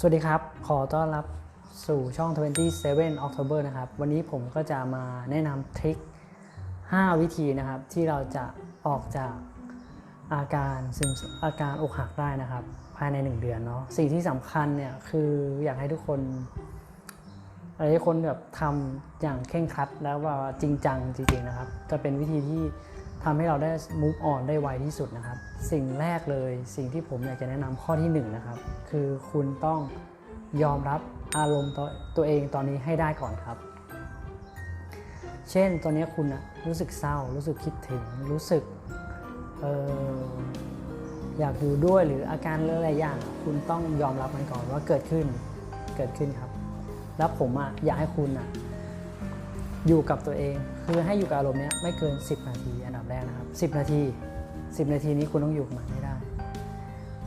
สวัสดีครับ ขอต้อนรับสู่ช่อง 27 October นะครับ วันนี้ผมก็จะมาแนะนำทริค 5 วิธีนะครับ ที่เราจะออกจากอาการซึมอาการอกหักได้นะครับ ภายใน 1 เดือนเนาะ สิ่งที่สำคัญเนี่ยคืออยากให้ทุกคนอยากให้คนแบบทำอย่างเคร่งครัดแล้วว่าจริงจังจริงๆนะครับ จะเป็นวิธีที่ ทำให้เราได้ move on ได้ไวที่สุดนะครับ สิ่งแรกเลยสิ่งที่ผมอยากจะแนะนำข้อที่หนึ่งนะครับ คือคุณต้องยอมรับอารมณ์ตัวเองตอนนี้ให้ได้ก่อนครับ เช่นตอนนี้คุณอะรู้สึกเศร้า รู้สึกคิดถึง รู้สึกอออยากอยู่ด้วยหรืออาการเรื่องอะไรอย่าง คุณต้องยอมรับมันก่อนว่าเกิดขึ้นเกิดขึ้นครับ แล้วผมอะอยากให้คุณอะ อยู่กับตัวเอง คือให้อยู่กับอารมณ์เนี้ยไม่เกิน 10 นาทีอันดับแรกนะครับ 10 นาที 10 นาทีนี้คุณต้องอยู่กับมันให้ได้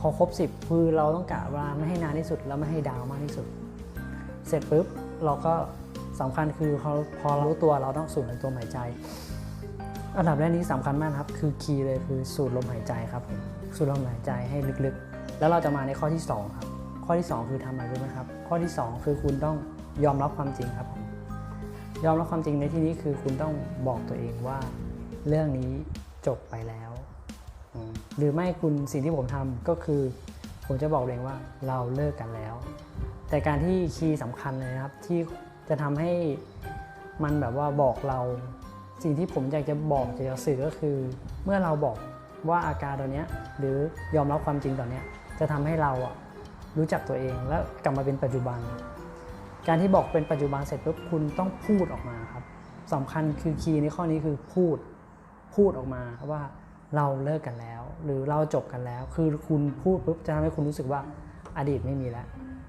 พอครบ 10 คือเราต้องกะเวลาไม่ให้นานที่สุด แล้วไม่ให้ดาวมากที่สุด เสร็จปุ๊บเราก็สำคัญคือพอพอร,รู้ตัวเราต้องสูดในตัวหายใจ อันดับแรกนี้สำคัญมากครับ คือคีย์เลยคือสูดลมหายใจครับผมสูดลมหายใจให้ลึกๆ แล้วเราจะมาในข้อที่สองครับ ข้อที่สองคือทำอะไรรู้ไหมครับ ข้อที่สองคือคุณต้องยอมรับความจริงครับผม ยอมรับความจริงในที่นี้คือคุณต้องบอกตัวเองว่าเรื่องนี้จบไปแล้วอืมหรือไม่คุณสิ่งที่ผมทำก็คือ ผมจะบอกตัวเองว่าเราเลิกกันแล้ว แต่การที่คีย์สำคัญเลยนะครับที่จะทำให้มันแบบว่าบอกเรา สิ่งที่ผมอยากจะบอกอยากจะสื่อก็คือ เมื่อเราบอกว่าอาการตัวเนี้ยหรือยอมรับความจริงตอนเนี้ยจะทำให้เราอะรู้จักตัวเองแล้วกลับมาเป็นปัจจุบัน การที่บอกเป็นปัจจุบันเสร็จปุ๊บคุณต้องพูดออกมาครับสำคัญคือคีย์ในข้อนี้คือพูดพูดออกมาว่าเราเลิกกันแล้ว หรือเราจบกันแล้ว คือคุณพูดปุ๊บจะทำให้คุณรู้สึกว่าอดีตไม่มีแล้ว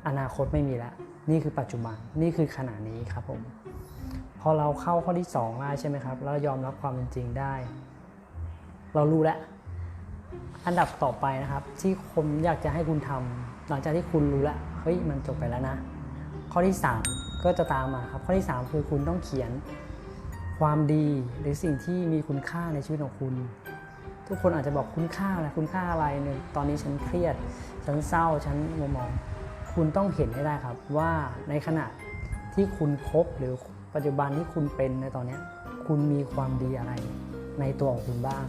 อนาคตไม่มีแล้ว นี่คือปัจจุบันนี่คือขณะนี้ครับผมพอเราเข้าข้อที่สองได้ใช่ไหมครับแล้วยอมรับความเป็นจริงได้ เรารู้แล้วอันดับต่อไปนะครับ ที่ผมอยากจะให้คุณทำหลังจากที่คุณรู้แล้วเฮ้ยมันจบไปแล้วนะ ข้อที่ 3 ก็จะตามมาครับ ข้อที่ 3 คือคุณต้องเขียนความดีหรือสิ่งที่มีคุณค่าในชีวิตของคุณ ทุกคนอาจจะบอกคุณค่าอะไรคุณค่าอะไรเนี่ยตอนนี้ฉันเครียด ฉันเศร้าฉันมัวมอง คุณต้องเห็นให้ได้ครับว่าในขณะที่คุณคบหรือปัจจุบันที่คุณเป็นในตอนนี้คุณมีความดีอะไรในตัวของคุณบ้าง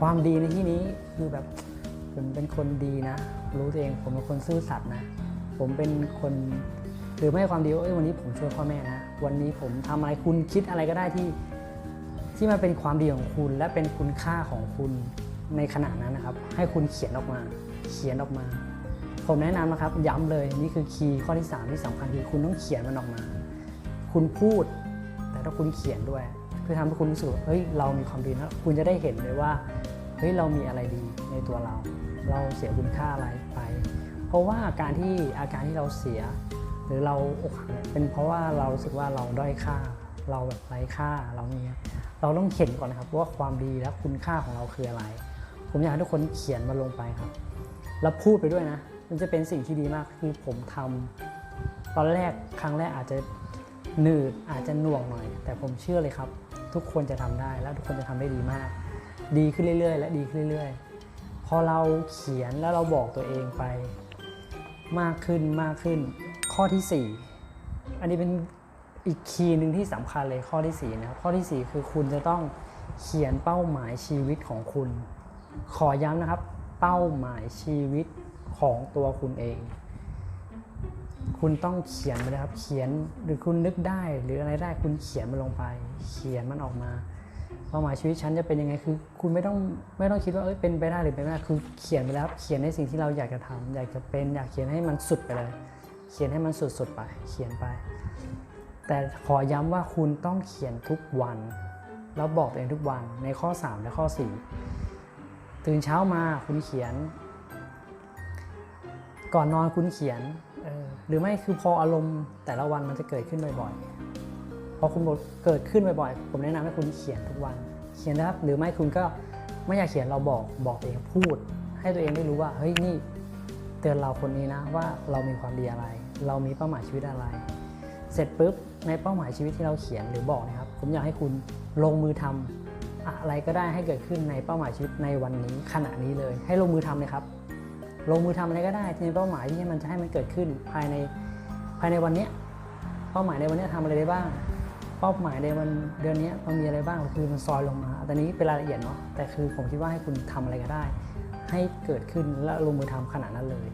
ความดีในที่นี้คือแบบผมเป็นคนดีนะ รู้ตัวเองผมเป็นคนซื่อสัตย์นะ ผมเป็นคน หรือไม่ความดีว่าเอ้ยวันนี้ผมช่วยพ่อแม่นะ วันนี้ผมทำอะไรคุณคิดอะไรก็ได้ที่ ที่มันเป็นความดีของคุณ และเป็นคุณค่าของคุณในขณะนั้นนะครับ ให้คุณเขียนออกมา เขียนออกมา ผมแนะนำนะครับ ย้ำเลยนี่คือคีย์ข้อที่ 3 ที่สำคัญคือคุณต้องเขียนมันออกมา คุณพูด แต่ถ้าคุณเขียนด้วย คือทำให้คุณรู้สึกเฮ้ยเรามีความดีนะคุณจะได้เห็นเลยว่าเฮ้ยเรามีอะไรดีในตัวเรา เราเสียคุณค่าอะไรไป เพราะว่าการที่อาการที่เราเสีย รือเราอกหักเนี่ยเป็นเพราะว่าเรารู้สึกว่าเราด้อยค่า เราแบบไร้ค่าเราเนี่ยเราต้องเห็นก่อนนะครับว่าความดีและคุณค่าของเราคืออะไร ผมอยากให้ทุกคนเขียนมาลงไปครับ แล้วพูดไปด้วยนะ มันจะเป็นสิ่งที่ดีมากคือผมทำตอนแรกครั้งแรกอาจจะหนืดอาจจะหน่วงหน่อย แต่ผมเชื่อเลยครับ ทุกคนจะทำได้และทุกคนจะทำได้ดีมาก ดีขึ้นเรื่อย ๆ และดีขึ้นเรื่อยๆ พอเราเขียนแล้วเราบอกตัวเองไป มากขึ้นมากขึ้น ข้อที่ 4 อันนี้เป็นอีกคีย์หนึ่งที่สำคัญเลยข้อที่ 4 นะครับ ข้อทีสี่ 4 คือคุณจะต้องเขียนเป้าหมายชีวิตของคุณ ขอย้ำนะครับ เป้าหมายชีวิตของตัวคุณเอง คุณต้องเขียนไปเลยครับ เขียนหรือคุณนึกได้หรืออะไรได้คุณเขียนมันลงไป เขียนมันออกมาเป้าหมายชีวิตฉันจะเป็นยังไงคือ คุณไม่ต้องไม่ต้องคิดว่าเอ้ยเป็นไปได้หรือเป็นไม่ได้คือเขียนไปแล้วเขียนในสิ่งที่เราอยากจะทำอยากจะเป็นอยากเขียนให้มันสุดไปเลย เขียนให้มันสุดๆไป เขียนไป แต่ขอย้ำว่าคุณต้องเขียนทุกวัน แล้วบอกตัวเองทุกวันในข้อ 3 และข้อ 4 ตื่นเช้ามาคุณเขียน ก่อนนอนคุณเขียนออหรือไม่คือพออารมณ์แต่ละวันมันจะเกิดขึ้นบ่อยๆ พอคุณเกิดขึ้นบ่อยๆ ผมแนะนำให้คุณเขียนทุกวัน เขียนนะครับ หรือไม่คุณก็ไม่อยากเขียนเราบอกบอกตัวเองพูด ให้ตัวเองได้รู้ว่าเฮ้ยนี่ เตือนเราคนนี้นะว่าเรามีความดีอะไร เรามีเป้าหมายชีวิตอะไร เสร็จปุ๊บในเป้าหมายชีวิตที่เราเขียนหรือบอกนะครับ ผมอยากให้คุณลงมือทำอะไรก็ได้ให้เกิดขึ้นในเป้าหมายชีวิตในวันนี้ขณะนี้เลย ให้ลงมือทำเลยครับ ลงมือทำอะไรก็ได้ที่เป้าหมายที่มันจะให้มันเกิดขึ้นภายในภายในวันนี้เป้าหมายในวันนี้ยทำอะไรได้บ้าง เป้าหมายในวันเดือนนี้มันมีอะไรบ้างคือมันซอยลงมาแตอนนี้เป็นรายละเอียดเนาะแต่คือผมคิดว่าให้คุณทำอะไรก็ได้ ให้เกิดขึ้นและลงมือทำขนาดนั้นเลย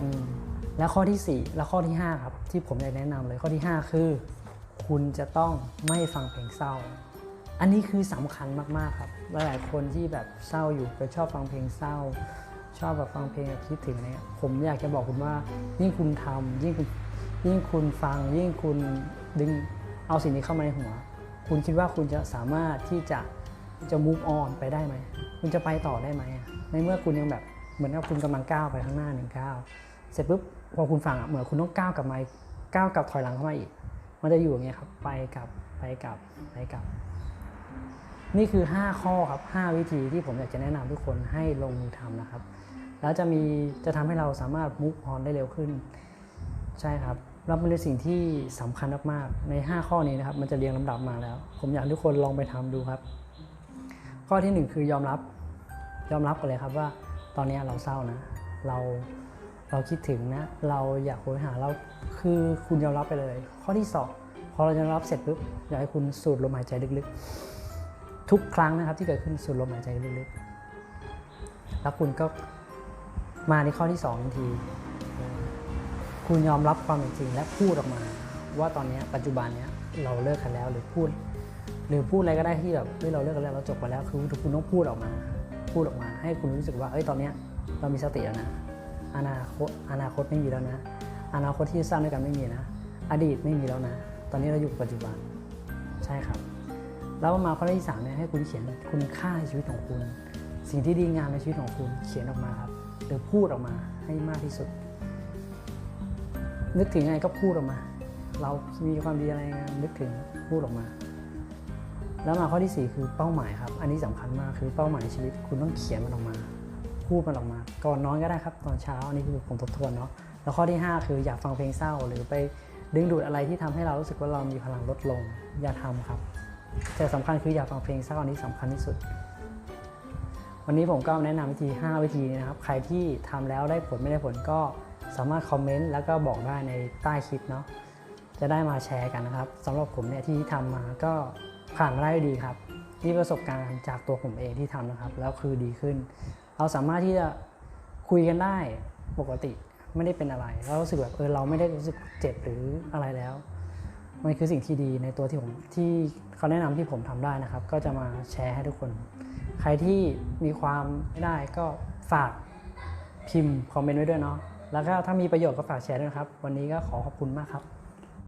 อืมแล้วข้อที่ 4 และข้อที่ 5 ครับ ที่ผมอยากแนะนำเลยข้อที่ 5 คือ คุณจะต้องไม่ฟังเพลงเศร้า อันนี้คือสำคัญมากๆครับหลายๆคนที่แบบเศร้าอยู่ไปชอบฟังเพลงเศร้า ชอบแบบฟังเพลงคิดถึงเนี่ยผมอยากจะบอกคุณว่ายิ่งคุณทำยิ่งคุณยิ่งคุณฟัง ยิ่งคุณดึงเอาสิ่งนี้เข้ามาในหัว คุณคิดว่าคุณจะสามารถที่จะ จะ move on ไปได้ไหม คุณจะไปต่อได้ไหม ในเมื่อคุณยังแบบเหมือนกับคุณกำลังก้าวไปข้างหน้าหนึ่งก้าว เสร็จปุ๊บพอคุณฟังอะเหมือนคุณต้องก้าวกลับมาอีกก้าวกลับถอยหลังเข้ามาอีก มันจะอยู่อย่างเงี้ยครับ ไปกลับ ไปกลับ ไปกลับ นี่คือ 5 ข้อครับ 5 วิธีที่ผมอยากจะแนะนำทุกคนให้ลงมือทำนะครับ แล้วจะมีจะทำให้เราสามารถมุกออนได้เร็วขึ้น ใช่ครับแล้วมันเป็นสิ่งที่สำคัญมากๆ ใน 5 ข้อนี้นะครับ มันจะเรียงลำดับมาแล้ว ผมอยากให้ทุกคนลองไปทำดูครับ ข้อทีหนึ่1 คือยอมรับยอมรับกันเลยครับว่าตอนนี้เราเศร้านะ เราเราคิดถึงนะ เราอยากโหยหาเราคือคุณยอมรับไปเลย ข้อที่สองพอเรายอมรับเสร็จปุ๊บอยากให้คุณสูดลมหายใจลึกๆ ทุกครั้งนะครับที่เกิดขึ้นสูดลมหายใจลึกๆ แล้วคุณก็มาในข้อที่สองทันที คุณยอมรับความเป็นจริงและพูดออกมา ว่าตอนนี้ปัจจุบันนี้เราเลิกกันแล้วหรือพูด หรือพูดอะไรก็ได้ที่แบบเฮ้ยเราเลิกกันแล้วเราจบไปแล้วคือคุณต้องพูดออกมา พูดออกมา ให้คุณรู้สึกว่าเอ้ยตอนเนี้ยเรามีสติแล้วนะอนาคตอนาคตไม่มีแล้วนะ อนาคตที่สร้างด้วยกันไม่มีนะ อดีตไม่มีแล้วนะ ตอนนี้เราอยู่ปัจจุบัน ใช่ครับ แล้วมาข้อที่สามเนี่ยให้คุณเขียนคุณค่าในชีวิตของคุณ สิ่งที่ดีงามในชีวิตของคุณเขียนออกมาครับหรือพูดออกมาให้มากที่สุด นึกถึงอะไรก็พูดออกมา เรามีความดีอะไรนึกถึงพูดออกมา แล้วมาข้อที่ 4 คือเป้าหมายครับ อันนี้สำคัญมากคือเป้าหมายในชีวิต คุณต้องเขียนมันออกมา พูดมันออกมา ก่อนนอนก็ได้ครับตอนเช้า อันนี้คือผมทบทวนเนาะ แล้วข้อที่ 5 คืออยากฟังเพลงเศร้า หรือไปดึงดูดอะไรที่ทำให้เรารู้สึกว่าเรามีพลังลดลง อย่าทำครับ แต่สำคัญคืออยากฟังเพลงเศร้าอันนี้สำคัญที่สุด วันนี้ผมก็แนะนำวิธี 5 วิธีนี้นะครับ ใครที่ทำแล้วได้ผลไม่ได้ผลก็สามารถคอมเมนต์แล้วก็บอกได้ในใต้คลิปเนาะ จะได้มาแชร์กันนะครับสำหรับผมเนี่ยที่ทำมาก็ ผ่านมาได้ดีครับนี่ประสบการณ์จากตัวผมเองที่ทำนะครับ แล้วคือดีขึ้น เราสามารถที่จะคุยกันได้ปกติไม่ได้เป็นอะไรเรารู้สึกแบบเออเราไม่ได้รู้สึกเจ็บหรืออะไรแล้ว มันคือสิ่งที่ดีในตัวที่ผมที่เขาแนะนำที่ผมทำได้นะครับ ก็จะมาแชร์ให้ทุกคน ใครที่มีความไม่ได้ก็ฝากพิมพ์คอมเมนต์ไว้ด้วยเนาะแล้วก็ถ้ามีประโยชน์ก็ฝากแชร์ด้วยนะครับ วันนี้ก็ขอขอบคุณมากครับ